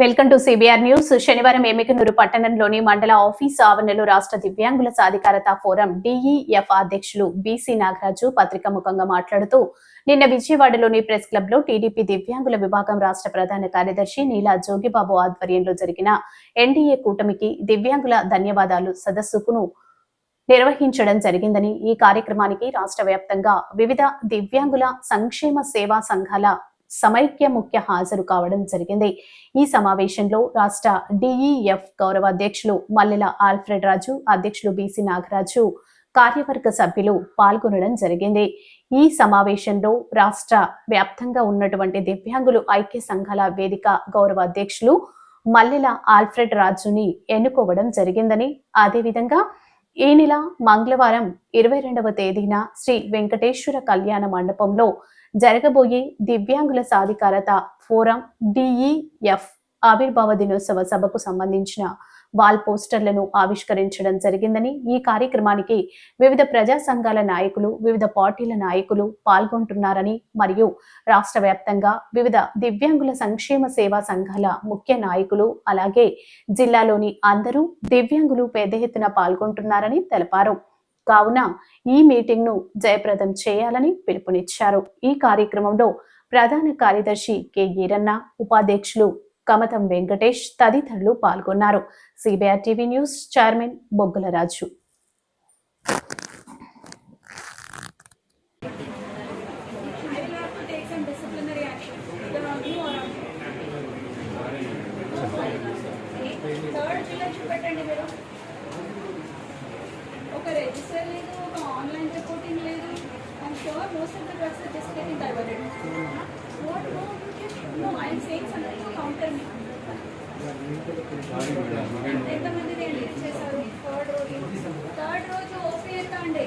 Welcome to CBR news శనివారం ఎమ్మికనూరు పట్టణంలోని మండల ఆఫీస్ ఆవరణలో రాష్ట్ర దివ్యాంగుల సాధికారత ఫోరం డిఈఎఫ్ అధ్యక్షులు బీసీ నాగరాజు పత్రిక ముఖంగా మాట్లాడుతూ నిన్న విజయవాడలోని ప్రెస్ క్లబ్లో టీడీపీ దివ్యాంగుల విభాగం రాష్ట్ర ప్రధాన కార్యదర్శి నీలా జోగిబాబు ఆధ్వర్యంలో జరిగిన ఎన్డీఏ కూటమికి దివ్యాంగుల ధన్యవాదాలు సదస్సుకును నిర్వహించడం జరిగిందని ఈ కార్యక్రమానికి రాష్ట్ర వ్యాప్తంగా వివిధ దివ్యాంగుల సంక్షేమ సేవా సంఘాల సమైక్య ముఖ్య హాజరు కావడం జరిగింది. ఈ సమావేశంలో రాష్ట్ర డిఈఎఫ్ గౌరవ అధ్యక్షులు మల్లెల ఆల్ఫ్రెడ్ రాజు అధ్యక్షులు బీసీ నాగరాజు కార్యవర్గ సభ్యులు పాల్గొనడం జరిగింది. ఈ సమావేశంలో రాష్ట్ర వ్యాప్తంగా ఉన్నటువంటి దివ్యాంగులు ఐక్య సంఘాల వేదిక గౌరవ అధ్యక్షులు మల్లెల ఆల్ఫ్రెడ్ రాజుని ఎన్నుకోవడం జరిగిందని అదేవిధంగా ఈ నెల మంగళవారం ఇరవై రెండవ తేదీన శ్రీ వెంకటేశ్వర కళ్యాణ మండపంలో జరగబోయే దివ్యాంగుల సాధికారత ఫోరం డిఈఎఫ్ ఆవిర్భావ దినోత్సవ సభకు సంబంధించిన వాల్ పోస్టర్లను ఆవిష్కరించడం జరిగిందని ఈ కార్యక్రమానికి వివిధ ప్రజా సంఘాల నాయకులు వివిధ పార్టీల నాయకులు పాల్గొంటున్నారని మరియు రాష్ట్ర వ్యాప్తంగా వివిధ దివ్యాంగుల సంక్షేమ సేవా సంఘాల ముఖ్య నాయకులు అలాగే జిల్లాలోని అందరూ దివ్యాంగులు పెద్ద ఎత్తున పాల్గొంటున్నారని తెలిపారు. కావున ఈ మీటింగ్ను జయప్రదం చేయాలని పిలుపునిచ్చారు ఈ కార్యక్రమంలో ప్రధాన కార్యదర్శి కె ఈరన్న ఉపాధ్యక్షులు కమతం వెంకటేష్ తదితరులు పాల్గొన్నారు సిబిఆర్ టీవీ న్యూస్ చైర్మన్ బొగ్గుల రాజు I మీరు ఒక లేదు ఒక ఆన్లైన్ రిపోర్టింగ్ లేదు. I'm sure most of the drugs are just getting diverted what no no I'm saying something counter మీ ఎంతమంది నేను రిలీజ్ చేశారు థర్డ్ రోజు థర్డ్ రోజు ఓపీ ఎంత అండి?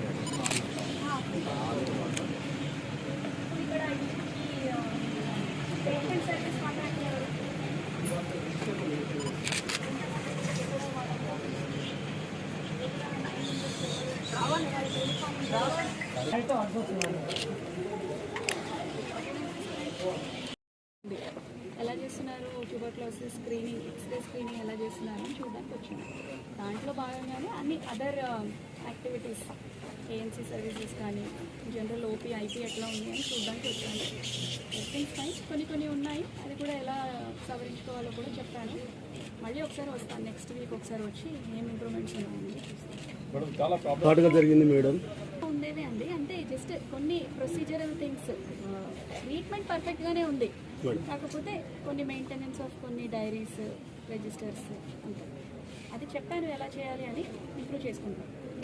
발도 안 썼으면. Tuberculosis screening x-ray screening ఎలా చేస్తున్నారు అని చూడడానికి వచ్చాను దాంట్లో భాగంగానే అన్ని అదర్ యాక్టివిటీస్ ఏఎన్సీ సర్వీసెస్ కానీ జనరల్ ఓపీ ఐపీ ఎట్లా ఉంది అని చూడడానికి వచ్చాను ఎవ్రీథింగ్ ఫైన్ కొన్ని కొన్ని ఉన్నాయి. అది కూడా ఎలా సవరించుకోవాలో కూడా చెప్పాను మళ్ళీ ఒకసారి వస్తాను నెక్స్ట్ వీక్ ఒకసారి వచ్చి ఏం ఇంప్రూవ్మెంట్స్ ఉన్నాయని చూస్తాను. ఘాటుగా జరిగింది మేడం ఉండేవి అండి అంటే జస్ట్ కొన్ని ప్రొసీజరల్ థింగ్స్ ట్రీట్మెంట్ పర్ఫెక్ట్గానే ఉంది. కాకపోతే కొన్ని మెయింటెనెన్స్ ఆఫ్ కొన్ని డైరీస్ రిజిస్టర్స్ అది చెప్పాను ఎలా చేయాలి అని ఇంప్రూవ్ చేసుకుంటాను